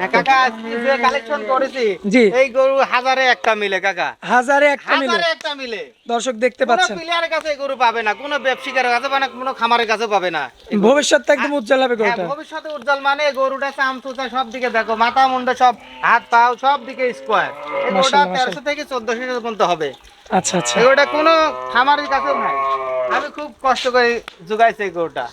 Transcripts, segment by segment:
হ্যাঁ, কাকা যে কালেকশন করেছি জি। এই গরু হাজারে একটা মিলে কাকা। হাজারে একটা মিলে। হাজারে একটা মিলে। দর্শক দেখতে কোনো পাচ্ছেন। প্লেয়ারের কাছে গরু পাবে না কোনো ব্যবসায়ীর কাছে পাবে না কোনো খামারের কাছে পাবে না। একদম উজ্জ্বল হবে হ্যাঁ, গরুটা ভবিষ্যতে উজ্জ্বল মানে গরুটা চাম চুচা সব দিকে দেখো মাথা মুন্ডা সব হাত পাও সব দিকে স্কোয়ার এই গরুটা থেকে পর্যন্ত হবে। আচ্ছা আচ্ছা। গরুটা কোনো খামারের কাছেও নাই। আমি খুব কষ্ট করে জোগাইছি এই গরুটা।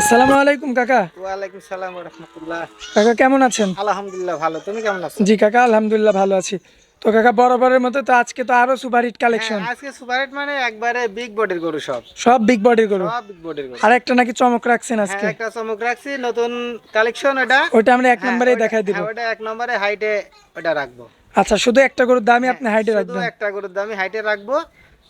আসসালামু আলাইকুম কাকা। ওয়ালাইকুম সালাম রহমতুল্লাহ। কাকা কেমন আছেন? আলহামদুলিল্লাহ ভালো। তুমি কেমন আছো? জি কাকা আলহামদুলিল্লাহ ভালো আছি। তো কাকা বরাবরের মতো তো আজকে তো আরও সুপার হিট কালেকশন আজকে সুপারহিট মানে একবারে বিগ বডির গরু সব। সব বিগ বডির গরু। সব বিগ বডির গরু। আর একটা নাকি চমক রাখছেন আজকে? হ্যাঁ একটা চমক রাখছি নতুন কালেকশন এটা ওইটা আমরা এক হ্যাঁ, নম্বরে দেখাই দিব। হ্যাঁ, ওটা এক নম্বরে হাইটে ওটা রাখব। আচ্ছা শুধু একটা গরুর দামই আপনি হাইটে হ্যাঁ, শুধু একটা গরুর দামি হাইটে রাখব।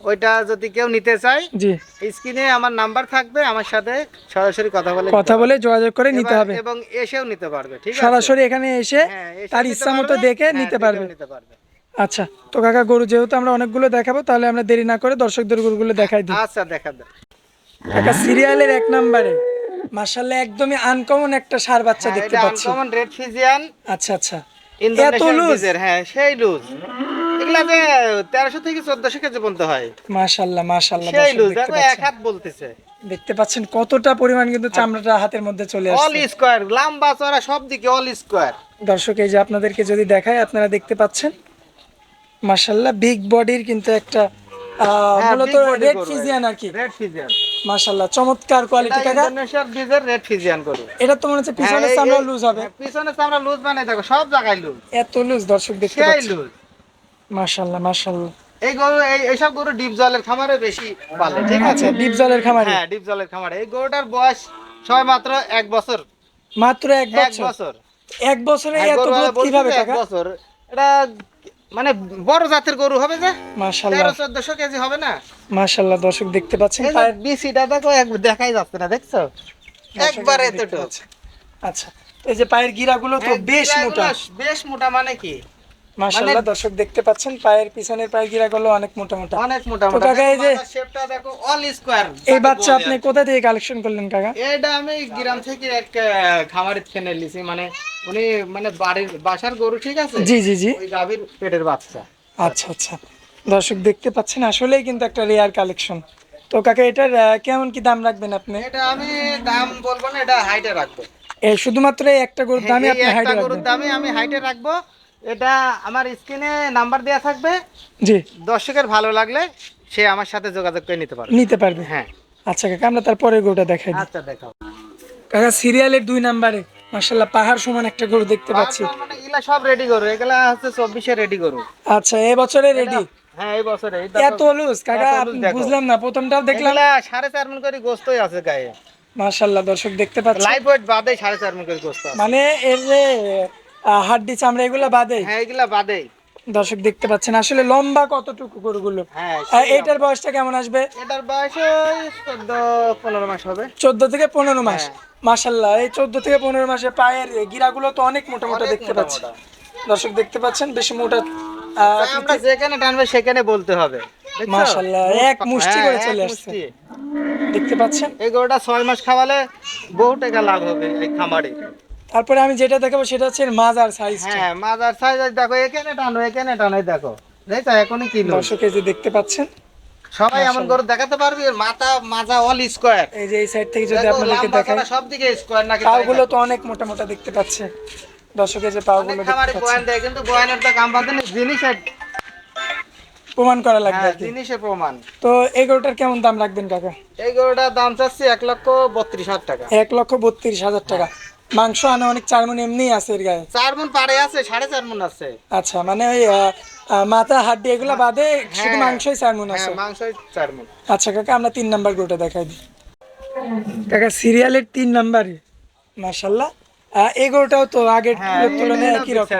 ওইটা যদি কেউ নিতে চায় জি। স্ক্রিনে আমার নাম্বার থাকবে আমার সাথে সরাসরি কথা বলে কথা বলে যোগাযোগ করে নিতে হবে। এবং এসেও নিতে পারবে ঠিক আছে? সরাসরি এখানে এসে হ্যাঁ, তার ইচ্ছা মতো দেখে হ্যাঁ, নিতে পারবে। নিতে পারবে। আচ্ছা তো কাকা গরু যেহেতু আমরা অনেকগুলো দেখাবো তাহলে আমরা দেরি না করে দর্শকদের গরুগুলো দেখাই দিই। আচ্ছা দেখা দেয় কাকা সিরিয়ালের এক নম্বরে। মার্শাল্লাহ একদমই আনকমন একটা সার বাচ্চা হ্যাঁ, দেখতে পাচ্ছি। আনকমন রেড ফিজিয়ান আচ্ছা আচ্ছা। ইন্দোনেশিয়ান? হ্যাঁ সেই লুজ এগুলা যে থেকে কেজি পর্যন্ত হয়। সেই লুজ দেখো এক হাত বলতেছে। দেখতে পাচ্ছেন কতটা পরিমাণ কিন্তু চামড়াটা হাতের মধ্যে চলে অল আসছে স্কোয়ার লম্বা চড়া সব দিকে অল স্কোয়ার দর্শক এই যে আপনাদেরকে যদি দেখায় আপনারা দেখতে পাচ্ছেন? বিগ বডির কিন্তু একটা আহ, হ্যাঁ, মূলত রেড ফিজিয়ান আর কি। রেড ফিজিয়ান মাশাল্লাহ চমৎকার কোয়ালিটি কাকা। ইন্দোনেশিয়ার বীজের রেড ফিজিয়ান গরু। এটা তো মনে হচ্ছে পিছনে হ্যাঁ, চামড়া লুজ হবে। পিছনে চামড়া লুজ মানে দেখো সব জায়গায় লুজ এত লুজ দর্শক দেখতে পাচ্ছেন। লুজ মাশাল্লাহ মাশাল্লাহ এই গরু এই এইসব গরু ডিপ জলের খামারে বেশি পালে ঠিক আছে? আচ্ছা ডিপ জলের খামারে। হ্যাঁ ডিপ জলের খামারে। এই গরুটার বয়স ছয় মাত্র এক বছর। মাত্র এক বছর। এক বছরে হ্যাঁ, এত গ্রোথ কীভাবে এক বছর। এটা মানে বড় জাতের গরু হবে যে। তেরো চোদ্দশো কেজি হবে না? মাশাল্লাহ দর্শক দেখতে পাচ্ছেন। পায়ের বিসিটা দেখো এক দেখাই যাচ্ছে না দেখছ? একবারে এতটুকু আচ্ছা এই যে পায়ের গিরাগুলো তো হ্যাঁ, বেশ মোটা। বেশ মোটা মানে কি? মাশাল্লাহ দর্শক দেখতে পাচ্ছেন পায়ের পিছনের পায়ের গিরাগুলো অনেক মোটা মোটা অনেক মোটা মোটা কাকা এই যে- শেপটা দেখো অল স্কোয়ার এই বাচ্চা আপনি কোথা থেকে কালেকশন করলেন কাকা? এটা আমি গ্রাম থেকে এক খামারের থেকে লিছি মানে উনি মানে বাড়ির বাসার গরু ঠিক আছে? জি জি জি। ওই গাভীর পেটের বাচ্চা। আচ্ছা আচ্ছা। দর্শক দেখতে পাচ্ছেন আসলেই কিন্তু একটা রেয়ার কালেকশন তো কাকা এটার কেমন কি দাম রাখবেন আপনি? এটা আমি দাম বলব না এটা হাইটে রাখব। এই শুধুমাত্র একটা গরুর দামই এই আপনি একটা হাইডে গরুর দামে আমি হাইটে রাখব। এটা আমার স্ক্রিনে নাম্বার দেওয়া থাকবে। জি। দর্শকের ভালো লাগলে সে আমার সাথে যোগাযোগ করে নিতে পারবে। নিতে পারবে। হ্যাঁ। আচ্ছা কাকা আমরা তারপরে গরুটা দেখাই আচ্ছা দেখাও। কাকা সিরিয়ালের দুই নাম্বারে মার্শাল্লাহ পাহাড় সমান একটা গরু দেখতে পাচ্ছি। মানে এগুলা সব রেডি গরু। এগুলা হচ্ছে চব্বিশে রেডি গরু। আচ্ছা এই বছরে রেডি হ্যাঁ এই বছরে। এত লুজ কাকা বুঝলাম না প্রথমটাও দেখলাম। সাড়ে চার মন করে গোস্তই আছে গায়ে। মার্শাল্লাহ দর্শক দেখতে পাচ্ছেন। লাইফ ওয়েট বাদে সাড়ে চার মন করে গোস্ত মানে এর যে হাড্ডি চামড়া এগুলো বাদে হ্যাঁ এগুলা বাদেই। দর্শক দেখতে পাচ্ছেন আসলে লম্বা কতটুকু গরুগুলো? হ্যাঁ আহ, এইটার বয়সটা কেমন আসবে? এটার বয়স ওই চোদ্দ পনেরো মাস হবে। চোদ্দ থেকে পনেরো মাস। হ্যাঁ। মাসাল্লাহ এই চোদ্দ থেকে পনেরো মাসে পায়ের গিরাগুলো তো অনেক মোটা মোটা দেখতে পাচ্ছি। দর্শক দেখতে পাচ্ছেন বেশি মোটা আমরা যেখানে টানবে সেখানে বলতে হবে। মাশাআল্লাহ, এক মুষ্টি হ্যাঁ, করে চলে আসছে। দেখতে পাচ্ছেন? এই গরুটা ছয় মাস খাওয়ালে বহু টাকা লাভ হবে এই খামারে। তারপরে আমি যেটা দেখাবো সেটা হচ্ছে মাজার সাইজ হ্যাঁ মাদার সাইজ দেখো এখানে টানো এখানে টানো দেখো। দেখছ এখনই কিলো দর্শক এই যে দেখতে পাচ্ছেন? সবাই এমন গরু দেখাতে পারবি মাথা মাজা অল স্কোয়ার এই যে এই সাইড থেকে যদি আপনাদেরকে দেখাই সব দিকে স্কোয়ার নাকি পাগুলো তো অনেক মোটা মোটা দেখতে পাচ্ছে। দর্শক এই যে পাগুলো দেখতে পাচ্ছে বয়ান দেয় কিন্তু বয়ানের তো কাম বাদে নেই, জিনিসের প্রমাণ করা লাগবে হ্যাঁ। জিনিসের প্রমাণ। তো এই গরুটার কেমন দাম রাখবেন কাকা? এই গরুটার দাম চাচ্ছি এক লক্ষ বত্রিশ হাজার টাকা। এক লক্ষ বত্রিশ হাজার টাকা। মাংস আনা অনেক চার মন এমনি আছে এর গায়ে। চার মন পারে আছে সাড়ে চার মন আছে। আচ্ছা মানে ওই মাথা হাড্ডি এগুলো বাদে শুধু হ্যাঁ। মাংসই চার মন আছে। মাংসই চার মন। আচ্ছা কাকা আমরা তিন নাম্বার গোটা দেখাই দিই। কাকা সিরিয়ালের তিন নাম্বারে মাশাল্লাহ এই গরুটাও তো আগের হ্যাঁ তুলনায় একই রকম।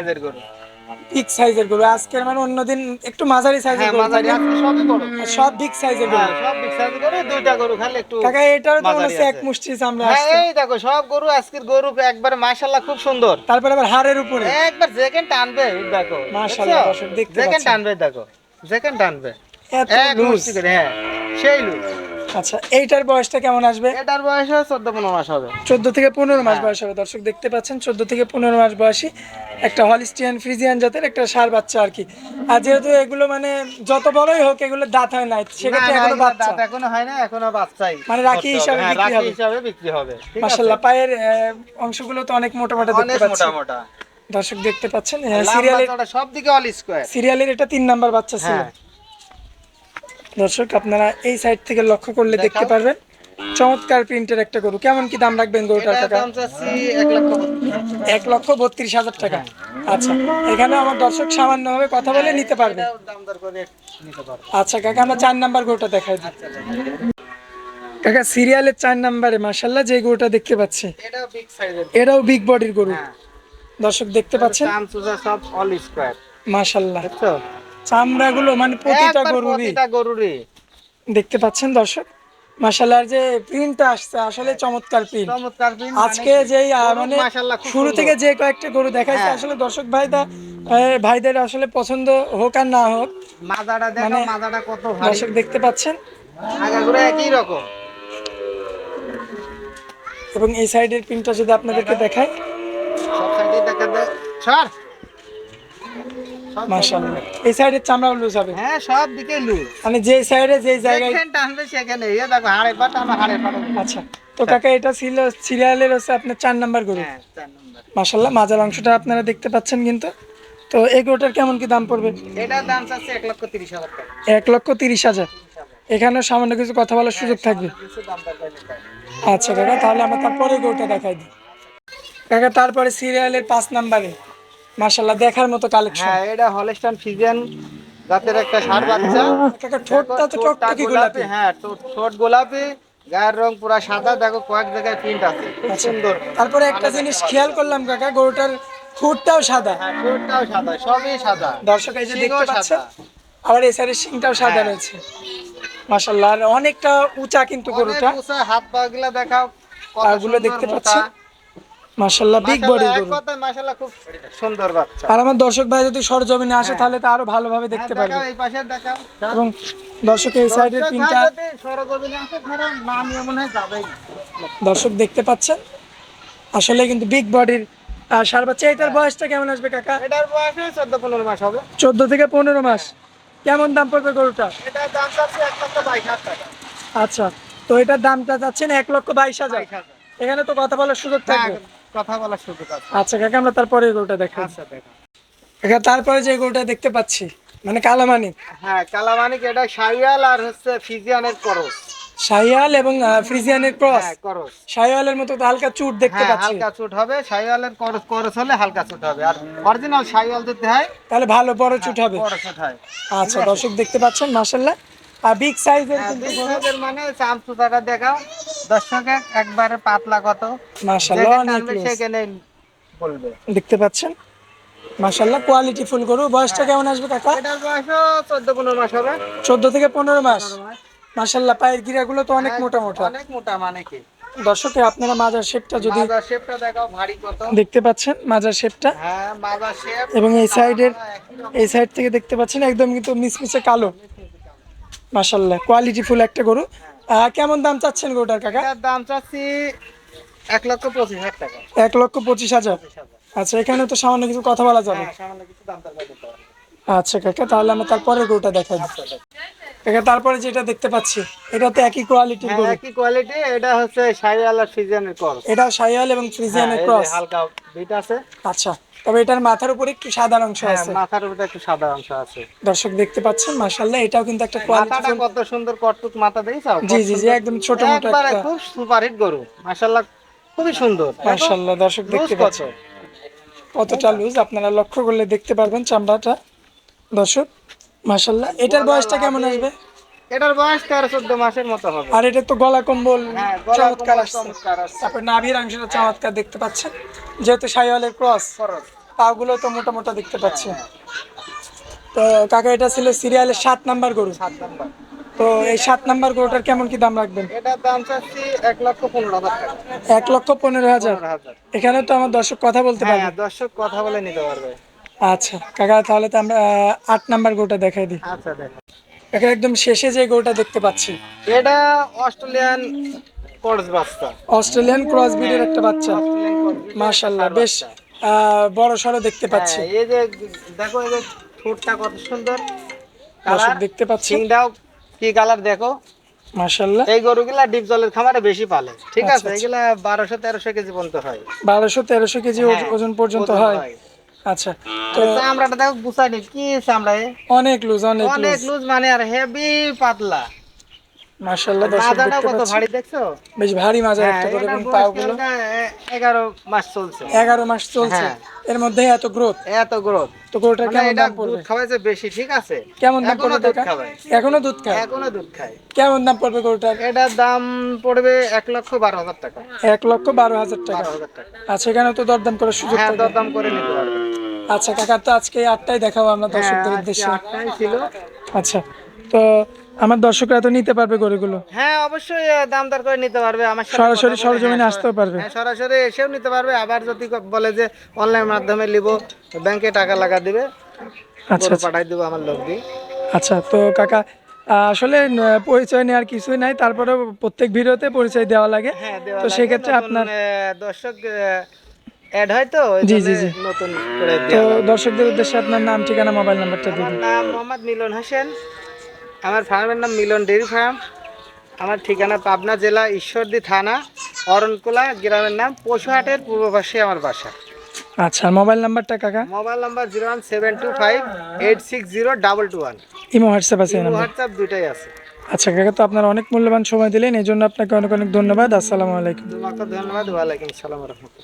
বিগ সাইজের গরু। আজকের মানে অন্যদিন একটু মাঝারি সাইজের হ্যাঁ গরু। মাঝারি আজকে সবই বড়। সব বিগ সাইজের গরু। হ্যাঁ সব বিক্সার করে দুইটা গরু খালি একটু কাকা এটার তো মনে হচ্ছে এক মুষ্টি চামড়া হ্যাঁ এই দেখো সব গরু আজকের গরু একবার মাশাআল্লাহ খুব সুন্দর। তারপরে আবার হাড়ের উপরে। একবার যেকেন টানবে দেখো মাশাআল্লাহ, দর্শক দেখতে যেকেন টানবে দেখো যেকেন টানবে। এত লুজ হ্যাঁ সেই লুজ আচ্ছা এইটার বয়সটা কেমন আসবে? এটার বয়স হয় চোদ্দ পনেরো মাস হবে। চোদ্দ থেকে পনেরো মাস হ্যাঁ। বয়স হবে। দর্শক দেখতে পাচ্ছেন চোদ্দ থেকে পনেরো মাস বয়সী একটা হলিস্টিয়ান ফ্রিজিয়ান জাতের একটা সার বাচ্চা আর কি। আর যেহেতু এগুলো মানে যত বড়ই হোক এগুলো দাঁত হয় না সেক্ষেত্রে এখনও বাচ্চা। এখনও হয় না এখনও বাচ্চাই। মানে রাখি হিসাবে হ্যাঁ, বিক্রি হবে। হিসাবে বিক্রি হবে। মাসাল্লাহ পায়ের অংশগুলো তো অনেক মোটা মোটা দেখতে পাচ্ছি। মোটা মোটা। দর্শক দেখতে পাচ্ছেন লম্বা সিরিয়ালের সব দিকে অল স্কোয়ার সিরিয়ালের এটা তিন নাম্বার বাচ্চা ছিল। হ্যাঁ। দর্শক আপনারা এই সাইড থেকে লক্ষ্য করলে দেখতে পারবেন চমৎকার প্রিন্টের একটা গরু। কেমন কি দাম রাখবেন গরুটার চাচ্ছি এক লক্ষ বত্রিশ। হাজার টাকা। আচ্ছা এখানে আমার দর্শক সামান্যভাবে কথা বলে নিতে পারবে। আচ্ছা কাকা আমরা চার নাম্বার গরুটা দেখাই দিই। কাকা সিরিয়ালের চার নাম্বারে মাসাল্লাহ যে গরুটা দেখতে পাচ্ছি। এটাও বিগ বডির গরু। হ্যাঁ। দর্শক দেখতে পাচ্ছেন? মাসাল্লাহ চামড়াগুলো মানে প্রতিটা গরুরই। প্রতিটা গরুরই। দেখতে পাচ্ছেন দর্শক? মাসাল্লাহ যে প্রিন্টটা আসছে আসলে চমৎকার প্রিন্ট চমৎকার আজকে মানে কি? যেই মানে শুরু থেকে যে কয়েকটা গরু দেখাইছে হ্যাঁ। আসলে দর্শক ভাইদা ভাইদের আসলে পছন্দ হোক আর না হোক মাজাটা দেখো মানে মাজাটা কত ভারী। দর্শক দেখতে পাচ্ছেন? আগাগুলো একই রকম। এবং এই সাইডের প্রিন্টটা যদি আপনাদেরকে দেখায় সব সাইডে দেখা সর সব মাশাআল্লাহ। এই সাইডের চামড়া লুজ হবে। হ্যাঁ সব দিকে লুজ। মানে যে সাইডে যে জায়গায় যেখানে টানবে সেখানে এই দেখো হাড়ে পাটা আমার হাড়ে পাটা আচ্ছা তো কাকা এটা ছিল সিরিয়ালের হচ্ছে আপনার চার নাম্বার গরু। হ্যাঁ চার নম্বর। মাশাল্লাহ মাজার অংশটা আপনারা দেখতে পাচ্ছেন কিন্তু। তো এই গরুটার কেমন কি দাম পড়বে? এটার দাম চাচ্ছে এক লক্ষ তিরিশ হাজার টাকা। এক লক্ষ তিরিশ হাজার। এখানেও সামান্য কিছু কথা বলার সুযোগ থাকবে। নিতে হবে। আচ্ছা কাকা তাহলে আমরা তারপরে গরুটা দেখাই দিই। কাকা তারপরে সিরিয়ালের পাঁচ নাম্বারে। মাশাল্লাহ দেখার মতো কালেকশন হ্যাঁ এটা হলস্টাইন ফিজিয়ান জাতের একটা ষাঁড় বাচ্চা। কাকা ঠোঁটটা তো টকটকি গোলাপি হ্যাঁ ঠোঁট- গোলাপি গায়ের রং পুরা সাদা দেখো কয়েক জায়গায় প্রিন্ট আছে খুব আচ্ছা। সুন্দর। তারপরে একটা জিনিস খেয়াল করলাম কাকা গরুটার খুঁটটাও সাদা। হ্যাঁ ঠোঁটটাও সাদা সবই সাদা। দর্শক এই যে দেখতে পাচ্ছেন আবার এই সাইডের শিংটাও সাদা হ্যাঁ। রয়েছে। মাশাল্লাহ আর অনেকটা উঁচা কিন্তু গরুটা। উঁচা, হাত পা গুলা দেখাও পাগুলো দেখতে। পাচ্ছেন। মাশাল্লাহ বিগ বডি গরু। মাশাআল্লাহ খুব সুন্দর বাচ্চা। আর আমার দর্শক ভাই যদি সরজমিনে আসে তাহলে তো আরও ভালোভাবে দেখতে হ্যাঁ, পারবে। এই পাশে দেখাও। এবং দর্শক এই সাইডের সরজমিনে আসে, ধরো হয় যাবেই। দর্শক দেখতে পাচ্ছেন? আসলে কিন্তু বিগ বডির সার বাচ্চা। এটার বয়সটা কেমন আসবে কাকা? এটার বয়স ওই চোদ্দ পনেরো মাস হবে। চোদ্দ থেকে পনেরো মাস। কেমন দাম পড়বে গরুটা? এটার দাম চাচ্ছে লক্ষ বাইশ হাজার টাকা। আচ্ছা তো এটার দামটা যাচ্ছেন এক লক্ষ বাইশ হাজার। এখানে তো কথা বলার সুযোগ হ্যাঁ, থাকবে কথা বলার সুযোগ আছে। আচ্ছা কাকা আমরা তারপরে দেখাই। আচ্ছা দেখা। কাকা তারপরে যে গরুটা দেখতে পাচ্ছি মানে কালামানি। হ্যাঁ কালামানিক এটা শাইয়াল আর হচ্ছে ফিজিয়ানের করস। এবং ফ্রিজিয়ানের ক্রস। হ্যাঁ করস। মতো হালকা চুট দেখতে হ্যাঁ পাচ্ছি। হালকা চুট হবে শাইওয়ালের করস করস হলে হালকা চুট হবে। আর অরিজিনাল শাইওয়াল যদি হয় তাহলে ভালো বড় চুট হবে। বড় চুট হয়। আচ্ছা দর্শক দেখতে পাচ্ছেন মাসাল্লাহ আর বিগ সাইজের হ্যাঁ, কিন্তু মানে চামচুটাটা দেখাও। দর্শকে একবারে পাতলা কত। যেখানে অনেক সেখানে বলবে। দেখতে পাচ্ছেন? মাসাল্লাহ কোয়ালিটি ফুল গরু। বয়সটা কেমন আসবে কাকা? এটার বয়সও চোদ্দ পনেরো মাস হবে। চোদ্দ থেকে পনেরো মাস। মাসাল্লাহ পায়ের গিরাগুলো তো অনেক মোটা মোটা। অনেক মোটা মানে কি? দর্শক আপনারা মাজার শেপটা যদি মাজার শেপটা দেখাও ভারী কত। দেখতে পাচ্ছেন মাজার শেপটা হ্যাঁ মাজার শেপ এবং এই সাইডের এই সাইড থেকে দেখতে পাচ্ছেন একদম কিন্তু মিসমিসে কালো। মাসাল্লাহ কোয়ালিটি ফুল একটা গরু। কেমন দাম চাচ্ছেন গরুটার কাকা? দাম চাচ্ছি এক লক্ষ পঁচিশ হাজার টাকা। এক লক্ষ পঁচিশ হাজার? আচ্ছা এখানে তো সামান্য কিছু কথা বলা যাবে। হ্যাঁ। আচ্ছা কাকা তাহলে আমরা তারপরে গরুটা দেখাই। কাকা তারপরে যেটা দেখতে পাচ্ছি এটা তো একই কোয়ালিটির হ্যাঁ, গরু। একই কোয়ালিটি এটা হচ্ছে শাইওয়াল আর ফিজিয়ানের করস এটা সাইয়াল এবং ফ্রিজিয়ানের হ্যাঁ, ক্রস হালকা বিট আছে। আচ্ছা তবে এটার মাথার উপরে একটু সাদা অংশ হ্যাঁ, আছে। মাথার উপরে একটু সাদা অংশ আছে। দর্শক দেখতে পাচ্ছেন মাশাল্লাহ এটাও কিন্তু একটা কোয়ালিটি মাথাটা কত সুন্দর কটটুক মাথা দেখছ জি জি জি একদম ছোট মোটো একবারে একটা খুব সুপারহিট গরু মাশাআল্লাহ খুবই সুন্দর। মাশাল্লাহ দর্শক দেখতে পাচ্ছেন। কতটা লুজ আপনারা লক্ষ্য করলে দেখতে পারবেন চামড়াটা। দর্শক মাশাল্লাহ এটার বয়সটা কেমন আসবে? এটার বয়স তেরো চোদ্দ মাসের মতো হবে। আর এটা তো গলা কম্বল হ্যাঁ চমৎকার আসছে। তারপর নাভির অংশটা চমৎকার দেখতে পাচ্ছেন। যেহেতু সাইওয়ালের ক্রস। পাগুলো তো মোটা মোটা দেখতে পাচ্ছি তো কাকা এটা ছিল সিরিয়ালের সাত নাম্বার গরু। সাত নাম্বার। তো এই সাত নাম্বার গরুটার কেমন কি দাম রাখবেন? এটার দাম চাচ্ছি এক লক্ষ পনেরো হাজার এক লক্ষ পনেরো হাজার। এখানে তো আমার দর্শক কথা বলতে পারবে। হ্যাঁ দর্শক কথা বলে নিতে পারবে। আচ্ছা কাকা তাহলে তো আমরা আট নাম্বার গরুটা দেখাই দিই। আচ্ছা দেখো। কাকা একদম শেষে যে গরুটা দেখতে পাচ্ছি। এটা অস্ট্রেলিয়ান কোর্স বাচ্চা অস্ট্রেলিয়ান ক্রস ব্রিডের একটা বাচ্চা। মাশাল্লাহ বেশ বড় সড়ো দেখতে পাচ্ছি। হ্যাঁ, এই যে দেখো এই যে ঠোঁটটা কত সুন্দর। কালার দেখতে পাচ্ছি। সিংটাও কি কালার দেখো। মাশাল্লাহ এই গরুগুলা ডিপ জলের খামারে বেশি পালে ঠিক আচ্ছা, আছে? এগুলা বারোশো তেরোশো কেজি পর্যন্ত হয়। বারোশো তেরোশো কেজি হ্যাঁ, ওজন পর্যন্ত হয়। আচ্ছা তো চামড়াটা দেখো গুছাইনি কি চামড়া অনেক লুজ অনেক অনেক লুজ মানে আর হেভি পাতলা। দর্শক কত ভারী দেখছ? বেশ ভারী মাজার হ্যাঁ একটা করে এবং বয়স পাগুলো কালকা এ- এগারো মাস চলছে। এগারো মাস চলছে। হ্যাঁ। এর মধ্যে এত গ্রোথ এত গ্রোথ তো গরুটার মানে কেমন দাম দুধ পড়বে খাওয়াইছে বেশি ঠিক আছে? কেমন দাম এখনও পড়বে দুধ খাওয়ায়। এখনও দুধ খায়? এখনও দুধ খায়। কেমন দাম পড়বে গরুটার? এটার দাম পড়বে এক লক্ষ বারো হাজার টাকা। এক লক্ষ বারো হাজার টাকা। আচ্ছা এখানে তো দরদাম করার সুযোগ হ্যাঁ দরদাম করে নিতে পারবে। আচ্ছা কাকা তো আজকে এই আটটাই দেখাবো আমরা হ্যাঁ, দর্শকদের উদ্দেশ্যে। আটটাই ছিল। আচ্ছা তো আমার দর্শকরা তো নিতে পারবে গরুগুলো? হ্যাঁ অবশ্যই দাম দর করে নিতে পারবে। আমার সরাসরি সরজমিনে হ্যাঁ, আসতেও পারবে। হ্যাঁ সরাসরি এসেও নিতে পারবে। আবার যদি বলে যে অনলাইন মাধ্যমে নিব ব্যাংকে টাকা লাগা দিবে আচ্ছা আচ্ছা। পাঠাই দেবো আমার লোক দিয়ে আচ্ছা তো কাকা আসলে পরিচয় নেওয়ার কিছুই নাই তারপরেও প্রত্যেক ভিডিওতে পরিচয় দেওয়া লাগে। তো সেক্ষেত্রে আপনার দর্শক অ্যাড হয় তো জি, জি, জি। নতুন করে তো দর্শকদের উদ্দেশ্যে আপনার নাম ঠিকানা মোবাইল নাম্বারটা দিন। নাম মোহাম্মদ মিলন হোসেন। আমার ফার্মের নাম মিলন ডেয়ারি ফার্ম। আমার ঠিকানা পাবনা জেলা ঈশ্বরদী থানা অরণকুলা গ্রামের নাম পশুহাটের পূর্ব পাশে আমার বাসা। আচ্ছা মোবাইল নাম্বারটা কাকা? Mobile number zero one seven two five eight six zero double two one. Imo WhatsApp আছে হোয়াটসঅ্যাপ দুইটাই আছে। আচ্ছা কাকা তো আপনার অনেক মূল্যবান সময় দিলেন এই জন্য আপনাকে অনেক অনেক ধন্যবাদ। আসসালামু আলাইকুম। ধন্যবাদ ওয়ালাইকুম সালাম রহমতুল্লাহ।